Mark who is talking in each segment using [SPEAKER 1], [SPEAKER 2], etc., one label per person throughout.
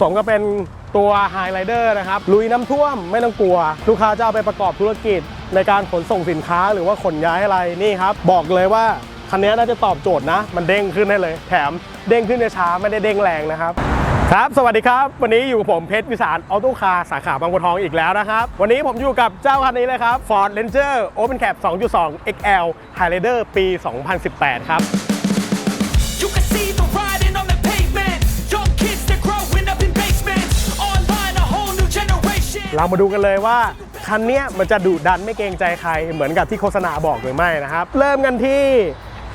[SPEAKER 1] สมกับเป็นตัวไฮไลเดอร์นะครับลุยน้ำท่วมไม่ต้องกลัว ลูกค้าจะเอาไปประกอบธุรกิจ ในการขนส่งสินค้าหรือว่าขนย้ายอะไรนี่ครับ บอกเลยว่าคันนี้น่าจะตอบโจทย์นะ มันเด้งขึ้นได้เลย แถมเด้งขึ้นในช้าไม่ได้เด้งแรงนะครับครับ สวัสดีครับ วันนี้อยู่กับผมเพชรวิสารออโต้คาร์สาขาบางบัวทองอีกแล้วนะครับ วันนี้ผมอยู่กับเจ้าคันนี้เลยครับ Ford Ranger Open Cap 2.2 XL Highlander ปี 2018 ครับ เรามาดูกันเลยว่าคันนี้มันจะดุดันไม่เกรงใจใครเหมือนกับที่โฆษณาบอกหรือไม่นะครับ เริ่มกันที่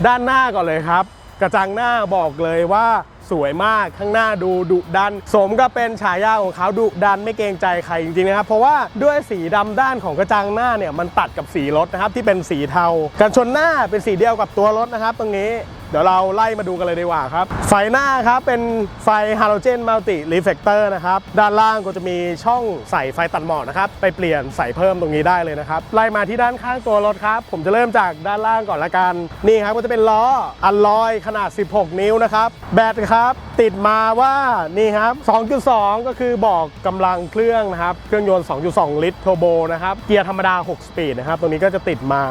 [SPEAKER 1] ด้านหน้าก่อนเลยครับ กระจังหน้าบอกเลยว่าสวยมากข้างหน้าดูดุดัน สมก็เป็นฉายาของเขาดุดันไม่เกรงใจใครจริงๆนะครับ เพราะว่าด้วยสีดำด้านของกระจังหน้าเนี่ยมันตัดกับสีรถนะครับที่เป็นสีเทา กันชนหน้าเป็นสีเดียวกับตัวรถนะครับ ตรงนี้ ดี๋ยวเราไล่มาดูกันเลยดีกว่าครับ ไฟหน้าครับเป็นไฟฮาโลเจนมัลติรีเฟกเตอร์นะครับ ด้านล่างก็จะมีช่องใส่ไฟตัดหมอกนะครับ ไปเปลี่ยนใส่เพิ่มตรงนี้ได้เลยนะครับ ไล่มาที่ด้านข้างตัวรถครับ ผมจะเริ่มจากด้านล่างก่อนละกัน นี่ครับก็จะเป็นล้ออัลลอยขนาด 16 นิ้วนะครับ แบตครับ ติดมาว่านี่ครับ 2.2 ก็คือบอกกำลังเครื่องนะครับ เครื่องยนต์ 2.2 ลิตรโทโบนะครับ เกียร์ธรรมดา 6 สปีดนะครับ ตรงนี้ก็จะติดมา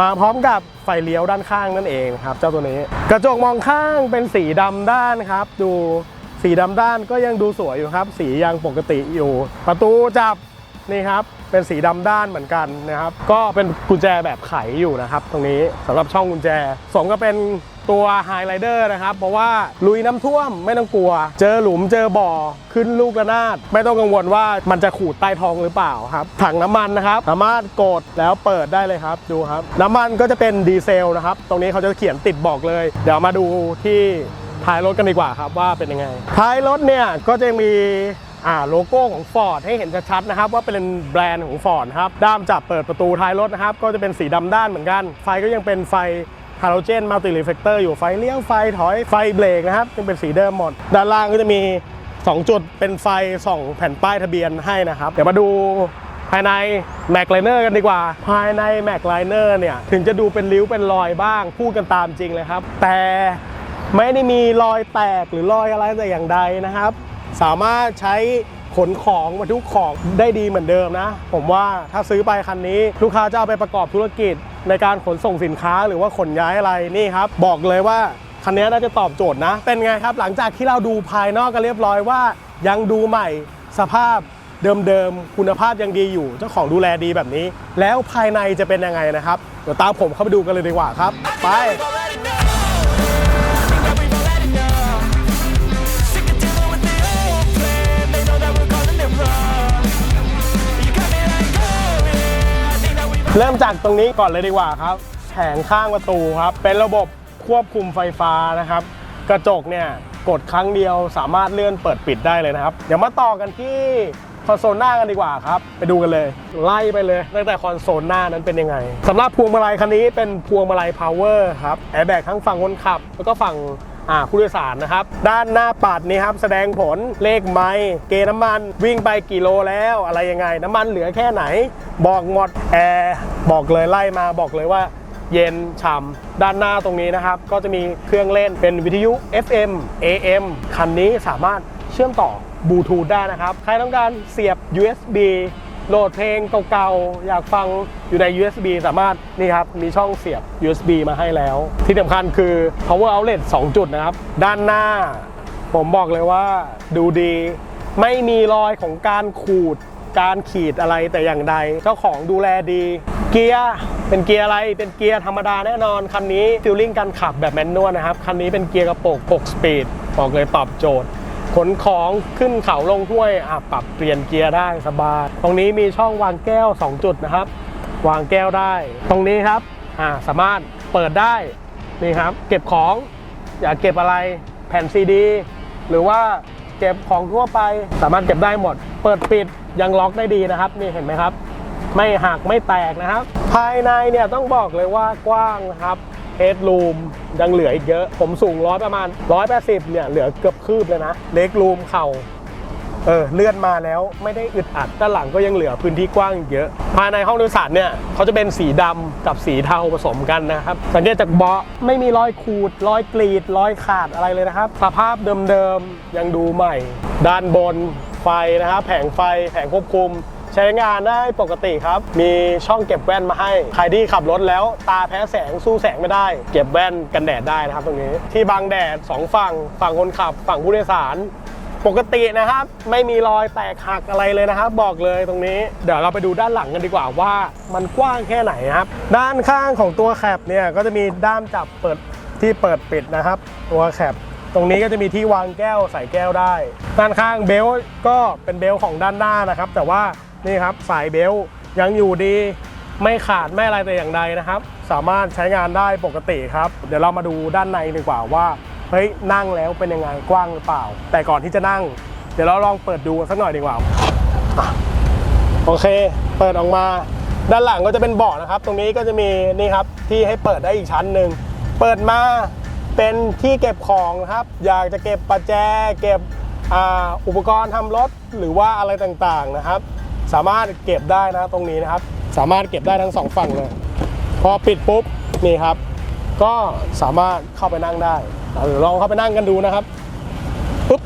[SPEAKER 1] มาพร้อมกับไฟเลี้ยวด้านข้างนั่นเองครับ เจ้าตัวนี้ กระจกมองข้างเป็นสีดำด้านครับ ดูสีดำด้านก็ยังดูสวยอยู่ครับ สียังปกติอยู่ ประตูจับนี่ครับเป็นสีดำด้านเหมือนกันนะครับ ก็เป็นกุญแจแบบไขอยู่นะครับ ตรงนี้สำหรับช่องกุญแจสมก็เป็น ตัวไฮไลเดอร์นะครับ เพราะว่าลุยน้ำท่วมไม่ต้องกลัว เจอหลุมเจอบ่อขึ้นลูกระนาด ไม่ต้องกังวลว่ามันจะขูดใต้ท้องหรือเปล่าครับ ถังน้ำมันนะครับ สามารถกดแล้วเปิดได้เลยครับดูครับ น้ำมันก็จะเป็นดีเซลนะครับ ตรงนี้เขาจะเขียนติดบอกเลย เดี๋ยวมาดูที่ท้ายรถกันดีกว่าครับว่าเป็นยังไง ท้ายรถเนี่ยก็จะมีอ่าโลโก้ของ Ford ให้เห็นชัดๆนะครับว่าเป็นแบรนด์ของ Ford ครับด้ามจับเปิดประตูท้ายรถนะครับ ก็จะเป็นสีดำด้านเหมือนกัน ไฟก็ยังเป็นไฟ ฮาโลเจนมัลติรีเฟกเตอร์อยู่ไฟเลี้ยวไฟถอยไฟเบรกนะครับยังเป็นสีเดิมหมด ด้านล่างก็จะมี 2 จุดเป็นไฟส่องแผ่นป้ายทะเบียนให้นะครับ เดี๋ยวมาดูภายใน Mac l i n e r กันดีกว่า ภายใน Mac l i n e r เนี่ย ถึงจะดูเป็นริ้วเป็นรอยบ้าง พูดกันตามจริงเลยครับ แต่ไม่ได้มีรอยแตกหรือรอยอะไรแต่อย่างใดนะครับ สามารถใช้ขนของบรรทุกของได้ดีเหมือนเดิมนะ ผมว่าถ้าซื้อไปคันนี้ ลูกค้าจะเอาไปประกอบธุรกิจ ในการขนส่งสินค้าหรือว่าขนย้ายอะไรนี่ครับ บอกเลยว่าคันนี้น่าจะตอบโจทย์นะ เป็นไงครับ หลังจากที่เราดูภายนอกกันเรียบร้อยว่า ยังดูใหม่สภาพเดิมๆ คุณภาพยังดีอยู่ เจ้าของดูแลดีแบบนี้ แล้วภายในจะเป็นยังไงนะครับ เดี๋ยวตามผมเข้าไปดูกันเลยดีกว่าครับ ไป เริ่มจากตรงนี้ก่อนเลยดีกว่าครับ แผงข้างประตูครับ เป็นระบบควบคุมไฟฟ้านะครับ กระจกเนี่ยกดครั้งเดียวสามารถเลื่อนเปิดปิดได้เลยนะครับ เดี๋ยวมาต่อกันที่คอนโซลหน้ากันดีกว่าครับ ไปดูกันเลย ไล่ไปเลยตั้งแต่คอนโซลหน้านั้นเป็นยังไงสำหรับพวงมาลัยคันนี้เป็นพวงมาลัยพาวเวอร์ครับแอร์แบกทั้งฝั่งคนขับ แล้วก็ฝั่ง อ่าผู้โดยสารนะครับ ด้านหน้าปัดนี่ครับแสดงผลเลขไมล์เกน้ำมันวิ่งไปกี่โลแล้วอะไรยังไง น้ำมันเหลือแค่ไหน บอกหมดแอร์บอกเลยไล่มาบอกเลยว่าเย็นฉ่ำด้านหน้าตรงนี้นะครับ ก็จะมีเครื่องเล่นเป็นวิทยุ FM AM คันนี้สามารถเชื่อมต่อบลูทูธได้นะครับ ใครต้องการเสียบ USB โหลดเพลงเก่าๆ อยากฟังอยู่ใน USB สามารถนี่ครับ มีช่องเสียบ USB มาให้แล้ว ที่สำคัญคือ power outlet 2 จุดนะครับ ด้านหน้า ผมบอกเลยว่าดูดี ไม่มีรอยของการขูด การขีดอะไรแต่อย่างใด เจ้าของดูแลดี เกียร์เป็นเกียร์อะไร เป็นเกียร์ธรรมดาแน่นอน คันนี้ฟิลลิ่งการขับแบบแมนนวลนะครับ คันนี้เป็นเกียร์กระโปรง6สปีดบอกเลยตอบโจทย์ ขนของขึ้นเขาลงห้วยอะปรับเปลี่ยนเกียร์ได้สบาย ตรงนี้มีช่องวางแก้ว 2 จุดนะครับ วางแก้วได้ ตรงนี้ครับอ่าสามารถเปิดได้นี่ครับ เก็บของอยากเก็บอะไรแผ่นซีดี หรือว่าเก็บของทั่วไป สามารถเก็บได้หมด เปิดปิดยังล็อกได้ดีนะครับ นี่เห็นไหมครับ ไม่หักไม่แตกนะครับ ภายในเนี่ยต้องบอกเลยว่ากว้างนะครับเฮดรูมยังเหลืออีกเยอะ ผมสูงร้อยประมาณ 180 เนี่ย เหลือเกือบคืบเลยนะ เล็กรูมเข่า เออ เลื่อนมาแล้วไม่ได้อึดอัด ด้านหลังก็ยังเหลือพื้นที่กว้างอีกเยอะ ภายในห้องโดยสารเนี่ยเขาจะเป็นสีดำกับสีเทาผสมกันนะครับ สังเกตจากเบาะไม่มีรอยขูด รอยกรีด รอยขาดอะไรเลยนะครับ สภาพเดิมๆยังดูใหม่ ด้านบนไฟนะครับ แผงไฟ แผงควบคุม ใช้งานได้ปกติครับ มีช่องเก็บแว่นมาให้ ใครที่ขับรถแล้วตาแพ้แสงสู้แสงไม่ได้ เก็บแว่นกันแดดได้นะครับตรงนี้ ที่บังแดดสองฝั่ง ฝั่งคนขับ ฝั่งผู้โดยสาร ปกตินะครับ ไม่มีรอยแตกหักอะไรเลยนะครับ บอกเลยตรงนี้ เดี๋ยวเราไปดูด้านหลังกันดีกว่าว่า มันกว้างแค่ไหนครับ ด้านข้างของตัวแคปเนี่ยก็จะมีด้ามจับเปิดที่เปิดปิดนะครับ ตัวแคปตรงนี้ก็จะมีที่วางแก้วใส่แก้วได้ ด้านข้างเบลก็เป็นเบลของด้านหน้านะครับ แต่ว่า นี่ครับสายเบลยังอยู่ดีไม่ขาดไม่อะไรแต่อย่างใดนะครับ สามารถใช้งานได้ปกติครับ เดี๋ยวเรามาดูด้านในดีกว่าว่าเฮ้ยนั่งแล้วเป็นยังไงกว้างหรือเปล่า แต่ก่อนที่จะนั่ง เดี๋ยวเราลองเปิดดูสักหน่อยดีกว่าโอเค เปิดออกมา ด้านหลังก็จะเป็นเบาะนะครับ ตรงนี้ก็จะมีนี่ครับที่ให้เปิดได้อีกชั้นหนึ่งเปิดมาเป็นที่เก็บของนะครับ อยากจะเก็บประแจเก็บอ,อุปกรณ์ทำรถหรือว่าอะไรต่างๆนะครับ สามารถเก็บได้นะตรงนี้นะครับ สามารถเก็บได้ทั้งสองฝั่งเลย พอปิดปุ๊บนี่ครับ ก็สามารถเข้าไปนั่งได้เดี๋ยวลองเข้าไปนั่งกันดูนะครับปุ๊บ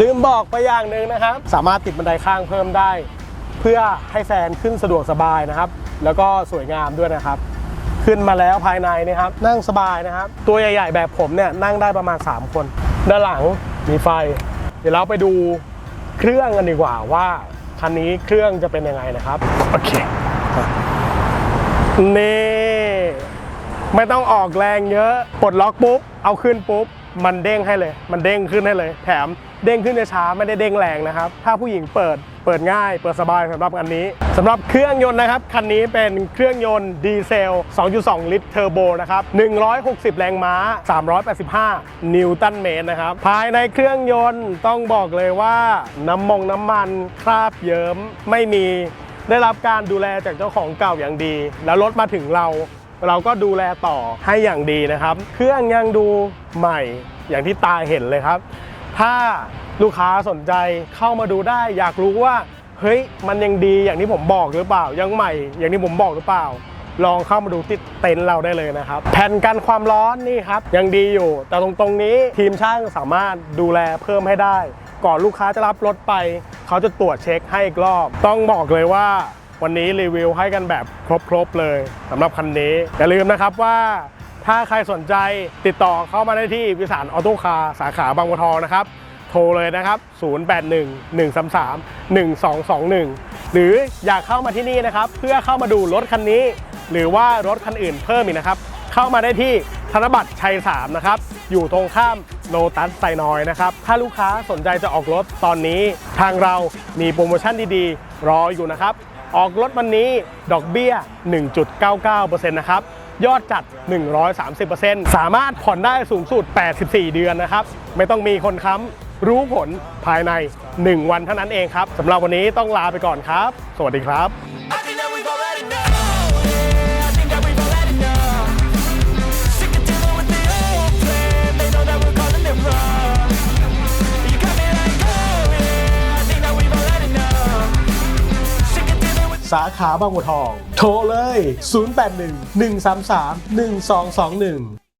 [SPEAKER 1] ลืมบอกไปอย่างหนึ่งนะครับ สามารถติดบันไดข้างเพิ่มได้ เพื่อให้แฟนขึ้นสะดวกสบายนะครับ แล้วก็สวยงามด้วยนะครับ ขึ้นมาแล้วภายในนะครับ นั่งสบายนะครับ ตัวใหญ่ ๆ แบบผมเนี่ยนั่งได้ประมาณ 3 คน ด้านหลังมีไฟ เดี๋ยวเราไปดูเครื่องกันดีกว่าว่าคันนี้เครื่องจะเป็นยังไงนะครับโอเคนี่ไม่ต้องออกแรงเยอะปลดล็อกปุ๊บเอาขึ้นปุ๊บมันเด้งให้เลย มันเด้งขึ้นให้เลย แถม เด้งขึ้นช้าไม่ได้เด้งแรงนะครับ ถ้าผู้หญิงเปิดเปิดง่าย เปิดสบายสำหรับอันนี้สำหรับเครื่องยนต์นะครับ คันนี้เป็นเครื่องยนต์ดีเซล 2.2 ลิตรเทอร์โบนะครับ 160 แรงม้า 385 นิวตันเมตรนะครับ ภายในเครื่องยนต์ต้องบอกเลยว่า น้ำมงน้ำมันคราบเยิ้มไม่มีได้รับการดูแลจากเจ้าของเก่าอย่างดี แล้วรถมาถึงเรา เราก็ดูแลต่อให้อย่างดีนะครับ เครื่องยังดูใหม่อย่างที่ตาเห็นเลยครับ ถ้าลูกค้าสนใจเข้ามาดูได้ อยากรู้ว่าเฮ้ยมันยังดีอย่างที่ผมบอกหรือเปล่า ยังใหม่ อย่างที่ผมบอกหรือเปล่า ลองเข้ามาดูที่เต็นท์เราได้เลยนะครับ แผ่นกันความร้อนนี่ครับ ยังดีอยู่ แต่ตรงตรงนี้ทีมช่างสามารถดูแลเพิ่มให้ได้ ก่อนลูกค้าจะรับรถไป เขาจะตรวจเช็คให้อีกรอบ ต้องบอกเลยว่าวันนี้รีวิวให้กันแบบครบๆเลยสำหรับคันนี้อย่าลืมนะครับว่า ถ้าใครสนใจติดต่อเข้ามาได้ที่วิสารออโต้คาร์สาขาบางบัวทองนะครับ โทรเลยนะครับ 0811331221 หรืออยากเข้ามาที่นี่นะครับ เพื่อเข้ามาดูรถคันนี้ หรือว่ารถคันอื่นเพิ่มอีกนะครับ เข้ามาได้ที่ธนบัตรชัย 3 นะครับ อยู่ตรงข้ามโลตัสไซน้อยนะครับ ถ้าลูกค้าสนใจจะออกรถตอนนี้ ทางเรามีโปรโมชั่นดีๆ รออยู่นะครับ ออกรถวันนี้ดอกเบี้ย 1.99%นะครับ ยอดจัด 130%สามารถผ่อนได้สูงสุด 84 เดือนนะครับ ไม่ต้องมีคนค้ำรู้ผลภายใน 1 วันเท่านั้นเองครับสำหรับวันนี้ต้องลาไปก่อนครับ สวัสดีครับ ขาบางบัวทอง โทรเลย 081 133 1221